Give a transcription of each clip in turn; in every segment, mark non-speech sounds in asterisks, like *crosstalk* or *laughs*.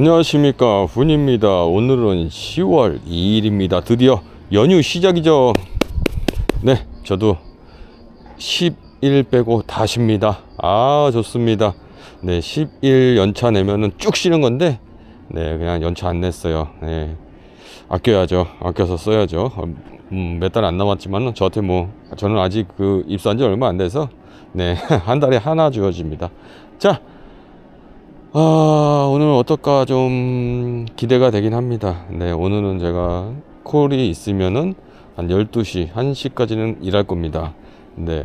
안녕하십니까. 훈입니다. 오늘은 10월 2일입니다. 드디어 연휴 시작이죠. 네 저도 10일 빼고 다 쉽니다. 아 좋습니다. 네 10일 연차 내면은 쭉 쉬는 건데 네 그냥 연차 안 냈어요. 네 아껴야죠. 아껴서 써야죠. 음, 몇 달 안 남았지만 저한테 뭐 저는 아직 그 입사한 지 얼마 안 돼서 네 *laughs* 한 달에 하나 주어집니다. 자 아, 오늘 어떨까 좀 기대가 되긴 합니다. 네, 오늘은 제가 콜이 있으면은 한 12시, 1시까지는 일할 겁니다. 네.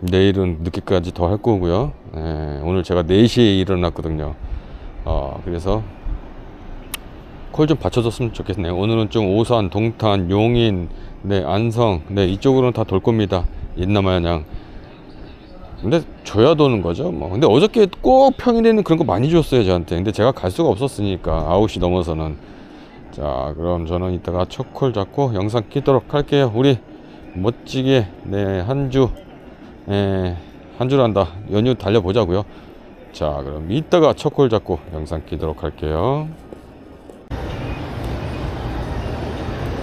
내일은 늦게까지 더 할 거고요. 네, 오늘 제가 4시에 일어났거든요. 어, 그래서 콜 좀 받쳐줬으면 좋겠네요. 오늘은 좀 오산, 동탄, 용인, 네, 안성, 네, 이쪽으로는 다 돌 겁니다. 옛날마냥. 근데 줘야 도는 거죠. 뭐. 근데 어저께 꼭 평일에는 그런 거 많이 줬어요, 저한테. 근데 제가 갈 수가 없었으니까 9시 넘어서는. 자, 그럼 저는 이따가 첫콜 잡고 영상 끼도록 할게요. 우리 멋지게 네, 한 주, 예, 한 주란다. 연휴 달려보자고요. 자, 그럼 이따가 첫콜 잡고 영상 끼도록 할게요.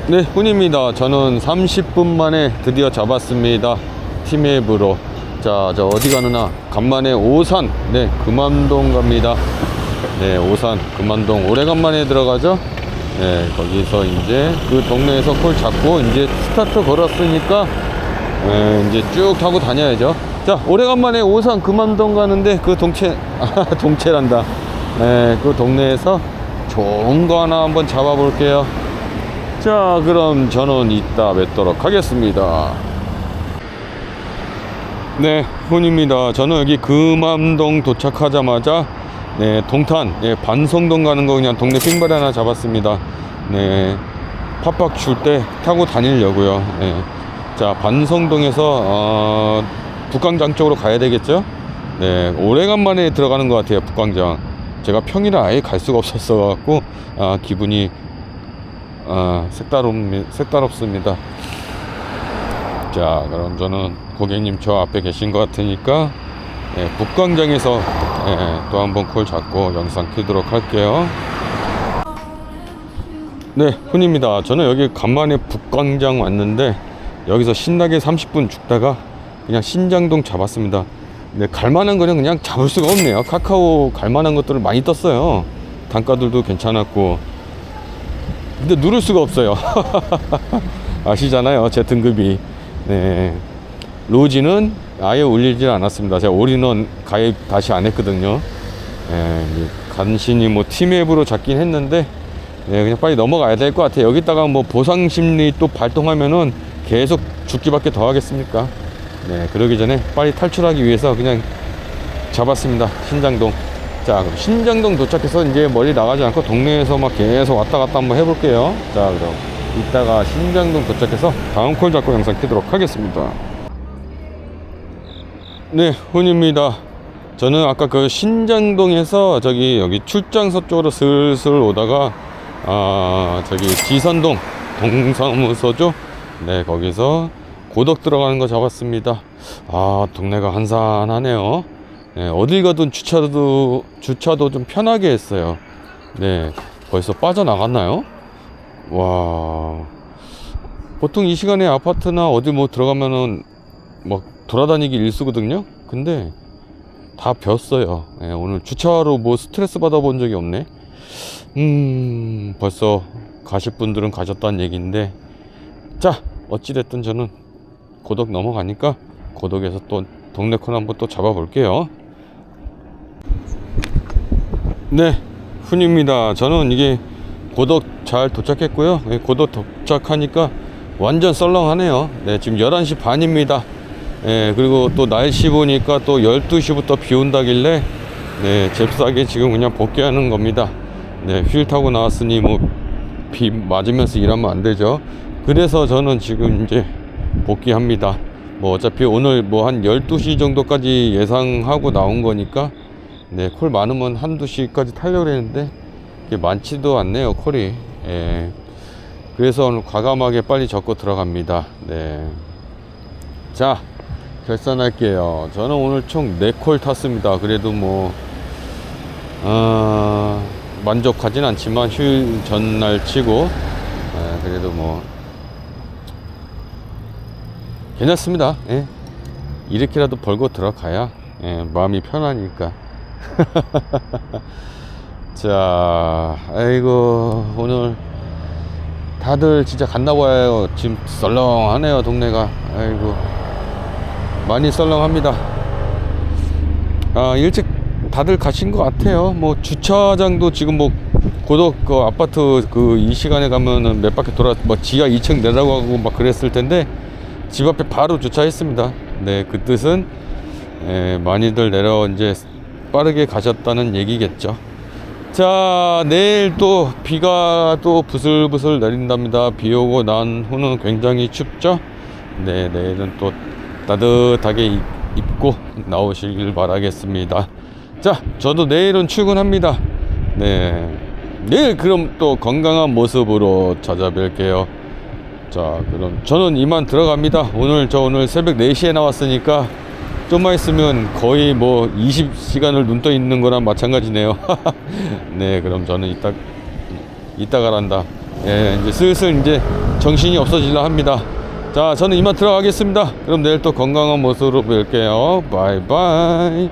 네, 훈입니다. 저는 30분 만에 드디어 잡았습니다. 팀앱으로. 자, 저 어디 가느나 간만에 오산, 네, 금암동 갑니다. 네, 오산, 금암동 오래간만에 들어가죠. 네, 거기서 이제 그 동네에서 콜 잡고 이제 스타트 걸었으니까 네, 이제 쭉 타고 다녀야죠. 자, 오래간만에 오산 금암동 가는데 그 동체, 아, *laughs* 동체란다. 네, 그 동네에서 좋은 거 하나 한번 잡아 볼게요. 자, 그럼 저는 이따 뵙도록 하겠습니다. 네, 훈입니다. 저는 여기 금암동 도착하자마자 네, 동탄, 네, 반성동 가는 거 그냥 동네 핑바리 하나 잡았습니다. 네, 팍팍 줄때 타고 다니려고요. 네. 자, 반성동에서 어, 북광장 쪽으로 가야 되겠죠? 네, 오래간만에 들어가는 것 같아요, 북광장. 제가 평일에 아예 갈 수가 없었어 갖고 아, 기분이 아, 색다릅, 색다릅습니다. 자, 그럼 저는 고객님 저 앞에 계신 것 같으니까 예, 북광장에서 예, 또 한 번 콜 잡고 영상 키도록 할게요. 네, 훈입니다. 저는 여기 간만에 북광장 왔는데 여기서 신나게 30분 죽다가 그냥 신장동 잡았습니다. 네, 갈만한 거는 그냥 잡을 수가 없네요. 카카오 갈만한 것들을 많이 떴어요. 단가들도 괜찮았고 근데 누를 수가 없어요. *laughs* 아시잖아요. 제 등급이. 네. 로지는 아예 올리질 않았습니다. 제가 올인원 가입 다시 안 했거든요. 예, 이제 간신히 뭐 팀앱으로 잡긴 했는데, 네, 그냥 빨리 넘어가야 될 것 같아요. 여기다가 뭐 보상 심리 또 발동하면은 계속 죽기밖에 더 하겠습니까? 네, 그러기 전에 빨리 탈출하기 위해서 그냥 잡았습니다. 신장동. 자, 그럼 신장동 도착해서 이제 멀리 나가지 않고 동네에서 막 계속 왔다 갔다 한번 해볼게요. 자, 그럼 이따가 신장동 도착해서 다음 콜 잡고 영상 키도록 하겠습니다. 네, 훈입니다. 저는 아까 그 신장동에서 저기 여기 출장소 쪽으로 슬슬 오다가 아 저기 지선동 동사무소죠. 네, 거기서 고덕 들어가는 거 잡았습니다. 아 동네가 한산하네요. 네, 어딜 가든 주차도 주차도 좀 편하게 했어요. 네, 벌써 빠져나갔나요? 와, 보통 이 시간에 아파트나 어디 뭐 들어가면은 막 돌아다니기 일수거든요. 근데 다 비었어요. 예, 오늘 주차로 뭐 스트레스 받아본 적이 없네. 음, 벌써 가실 분들은 가셨다는 얘기인데, 자, 어찌됐든 저는 고덕 넘어가니까 고덕에서 또 동네 콘 한번 또 잡아볼게요. 네, 훈입니다. 저는 이게 고덕 잘 도착했고요. 예, 고덕 도착하니까 완전 썰렁하네요. 네, 지금 11시 반입니다. 예, 그리고 또 날씨 보니까 또 12시부터 비 온다길래 네, 잽싸게 지금 그냥 복귀하는 겁니다. 네, 휠 타고 나왔으니 뭐 비 맞으면서 일하면 안 되죠. 그래서 저는 지금 이제 복귀합니다. 뭐 어차피 오늘 뭐 한 12시 정도까지 예상하고 나온 거니까 네, 콜 많으면 한두 시까지 타려고 했는데 많지도 않네요, 콜이. 예. 그래서 오늘 과감하게 빨리 접고 들어갑니다. 네. 자, 결산할게요. 저는 오늘 총 4콜 탔습니다. 그래도 뭐, 아, 만족하진 않지만 휴일 전날 치고 예, 그래도 뭐 괜찮습니다. 예. 이렇게라도 벌고 들어가야 예, 마음이 편하니까. *laughs* 자, 아이고 오늘 다들 진짜 갔나 봐요. 지금 썰렁하네요 동네가. 아이고 많이 썰렁합니다. 아 일찍 다들 가신 것 같아요. 뭐 주차장도 지금 뭐 고덕 그 아파트 그 이 시간에 가면은 몇 바퀴 돌아 뭐 지하 2층 내려가고 막 그랬을 텐데 집 앞에 바로 주차했습니다. 네, 그 뜻은 예, 많이들 내려 이제 빠르게 가셨다는 얘기겠죠. 자, 내일 또 비가 또 부슬부슬 내린답니다. 비 오고 난 후는 굉장히 춥죠. 네, 내일은 또 따뜻하게 입- 입고 나오시길 바라겠습니다. 자, 저도 내일은 출근합니다. 네. 내일 그럼 또 건강한 모습으로 찾아뵐게요. 자, 그럼 저는 이만 들어갑니다. 오늘 저 오늘 새벽 4시에 나왔으니까 좀만 있으면 거의 뭐 20시간을 눈 떠 있는 거랑 마찬가지네요. *laughs* 네, 그럼 저는 이따 이따 가란다. 예, 이제 슬슬 이제 정신이 없어질라 합니다. 자, 저는 이만 들어가겠습니다. 그럼 내일 또 건강한 모습으로 뵐게요. 바이바이.